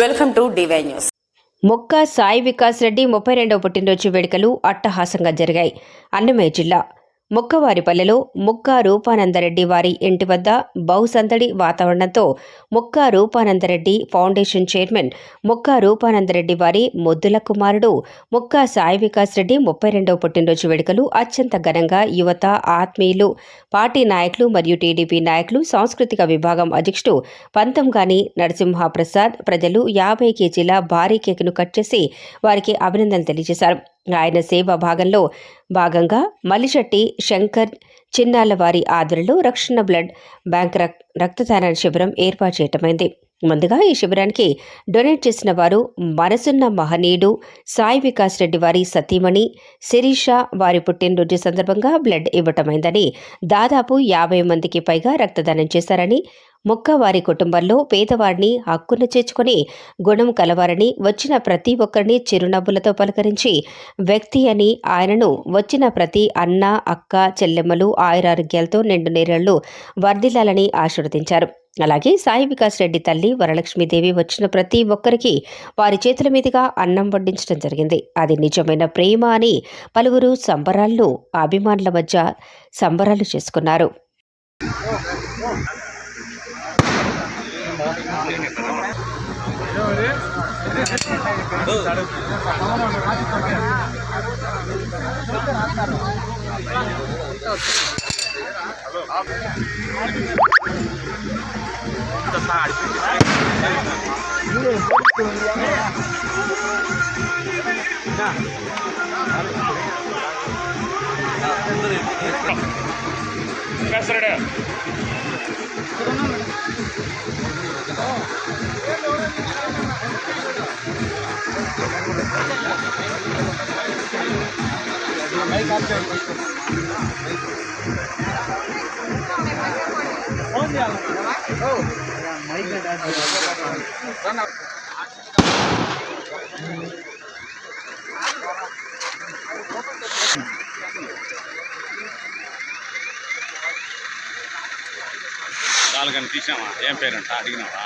Welcome to DY news మొక్క సాయి వికాస్ రెడ్డి ముప్పై రెండవ పుట్టినరోజు వేడుకలు అట్టహాసంగా జరిగాయి. అన్నమయ్య జిల్లా ముక్కవారిపల్లెలో ముక్క రూపానందరెడ్డి వారి ఇంటి వద్ద బహుసందడి వాతావరణంతో ముక్క రూపానందరెడ్డి ఫౌండేషన్ చైర్మన్ ముక్క రూపానందరెడ్డి వారి ముద్దుల కుమారుడు ముక్క సాయి వికాస్ రెడ్డి ముప్పై రెండవ పుట్టినరోజు వేడుకలు అత్యంత ఘనంగా యువత ఆత్మీయులు పార్టీ నాయకులు మరియు టీడీపీ నాయకులు సాంస్కృతిక విభాగం అధ్యక్షుడు పంతంగాని నరసింహప్రసాద్ ప్రజలు యాభై కేజీల భారీ కేకును కట్ చేసి వారికి అభినందనలు తెలియజేశారు. ఆయన సేవా భాగంలో భాగంగా మలిశెట్టి శంకర్ చిన్నాల వారి ఆధ్వర్యంలో రక్షణ బ్లడ్ బ్యాంక్ రక్- రక్తదాన శిబిరం ఏర్పాటు చేయటమైంది. ముందుగా ఈ శిబిరానికి డొనేట్ చేసిన వారు మనసున్న మహనీయుడు సాయి వికాస్ రెడ్డి వారి సతీమణి శిరీష వారి పుట్టినరోజు సందర్భంగా బ్లడ్ ఇవ్వటమైందని దాదాపు యాభై మందికి పైగా రక్తదానం చేశారని మొక్క వారి కుటుంబంలో పేదవారిని హక్కును చేర్చుకొని గుణం కలవారని వచ్చిన ప్రతి ఒక్కరిని చిరునవ్వులతో పలకరించి వ్యక్తి అని ఆయనను వచ్చిన ప్రతి అన్న అక్క చెల్లెమ్మలు ఆయురారోగ్యాలతో నిండు నేరేళ్ళు వర్ధిల్లాలని ఆశీర్వదించారు. అలాగే సాయి వికాస్ రెడ్డి తల్లి వరలక్ష్మీదేవి వచ్చిన ప్రతి ఒక్కరికి వారి చేతుల మీదుగా అన్నం వడ్డించడం జరిగింది. అది నిజమైన ప్రేమ అని పలువురు సంబరాలను అభిమానుల మధ్య సంబరాలు చేసుకున్నారు. பேசுறேன் నాలుగని తీసామా ఏం పేరంట అడిగినావా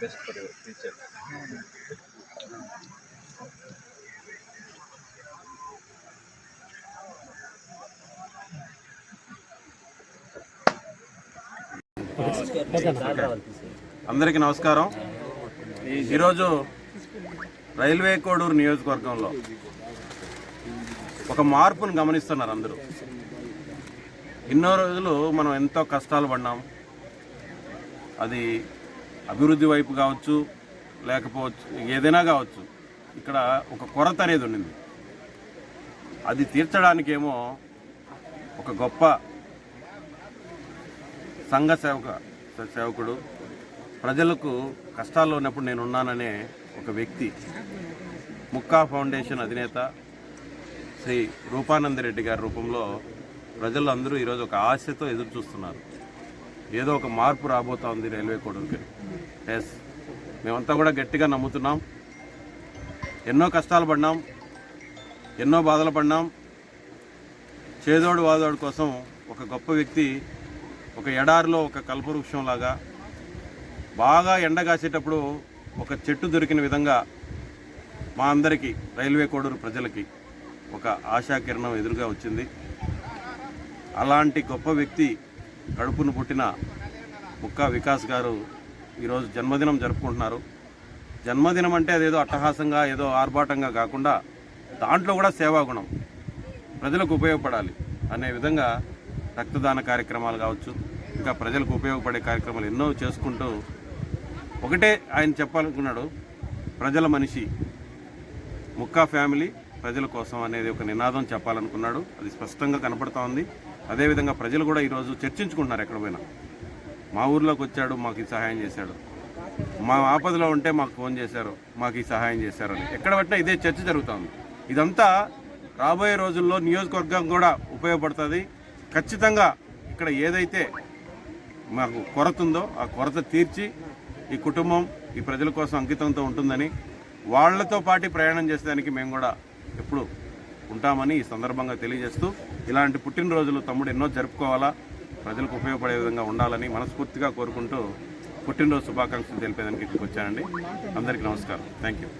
Best for your future. అందరికీ నమస్కారం. ఈరోజు రైల్వే కోడూరు నియోజకవర్గంలో ఒక మార్పును గమనిస్తున్నారు అందరూ. ఎన్నో రోజులు మనం ఎంతో కష్టాలు పడినాం అది అభివృద్ధి వైపు కావచ్చు లేకపోవచ్చు ఏదైనా కావచ్చు ఇక్కడ ఒక కొరత అనేది ఉండింది అది తీర్చడానికేమో ఒక గొప్ప సంఘ సేవక సేవకుడు ప్రజలకు కష్టాల్లో ఉన్నప్పుడు నేను ఉన్నాననే ఒక వ్యక్తి ముక్కా ఫౌండేషన్ అధినేత శ్రీ రూపానందరెడ్డి గారి రూపంలో ప్రజలు అందరూ ఈరోజు ఒక ఆశతో ఎదురు చూస్తున్నారు ఏదో ఒక మార్పు రాబోతా ఉంది రైల్వే కోడూరుకి. ఎస్ మేమంతా కూడా గట్టిగా నమ్ముతున్నాం. ఎన్నో కష్టాలు పడినాం. ఎన్నో బాధలు పడినాం. చేదోడు వాదోడు కోసం ఒక గొప్ప వ్యక్తి ఒక ఎడారిలో ఒక కల్పవృక్షంలాగా బాగా ఎండ కాసేటప్పుడు ఒక చెట్టు దొరికిన విధంగా మా అందరికీ రైల్వే కోడూరు ప్రజలకి ఒక ఆశాకిరణం ఎదురుగా వచ్చింది. అలాంటి గొప్ప వ్యక్తి కడుపును పుట్టిన ముక్కా వికాస్ గారు ఈరోజు జన్మదినం జరుపుకుంటున్నారు. జన్మదినం అంటే అదేదో అట్టహాసంగా ఏదో ఆర్భాటంగా కాకుండా దాంట్లో కూడా సేవాగుణం ప్రజలకు ఉపయోగపడాలి అనే విధంగా రక్తదాన కార్యక్రమాలు కావచ్చు ఇంకా ప్రజలకు ఉపయోగపడే కార్యక్రమాలు ఎన్నో చేసుకుంటూ ఒకటే ఆయన చెప్పాలనుకున్నాడు ప్రజల మనిషి ముక్కా ఫ్యామిలీ ప్రజల కోసం అనేది ఒక నినాదం చెప్పాలనుకున్నాడు. అది స్పష్టంగా కనపడుతోంది. అదేవిధంగా ప్రజలు కూడా ఈరోజు చర్చించుకుంటున్నారు ఎక్కడ పోయినా. మా ఊర్లోకి వచ్చాడు మాకు ఈ సహాయం చేశాడు. మా ఆపదలో ఉంటే మాకు ఫోన్ చేశారు మాకు ఈ సహాయం చేశారు అని. ఎక్కడ పట్టినా ఇదే చర్చ జరుగుతుంది. ఇదంతా రాబోయే రోజుల్లో నియోజకవర్గం కూడా ఉపయోగపడుతుంది. ఖచ్చితంగా ఇక్కడ ఏదైతే మాకు కొరత ఉందో ఆ కొరత తీర్చి ఈ కుటుంబం ఈ ప్రజల కోసం అంకితంతో ఉంటుందని వాళ్ళతో పాటు ప్రయాణం చేసేదానికి మేము కూడా ఎప్పుడు ఉంటామని ఈ సందర్భంగా తెలియజేస్తూ ఇలాంటి పుట్టినరోజులు తమ్ముడు ఎన్నో జరుపుకోవాలా ప్రజలకు ఉపయోగపడే విధంగా ఉండాలని మనస్ఫూర్తిగా కోరుకుంటూ పుట్టినరోజు శుభాకాంక్షలు తెలిపేదానికి ఇక్కడికి వచ్చానండి. అందరికీ నమస్కారం. Thank you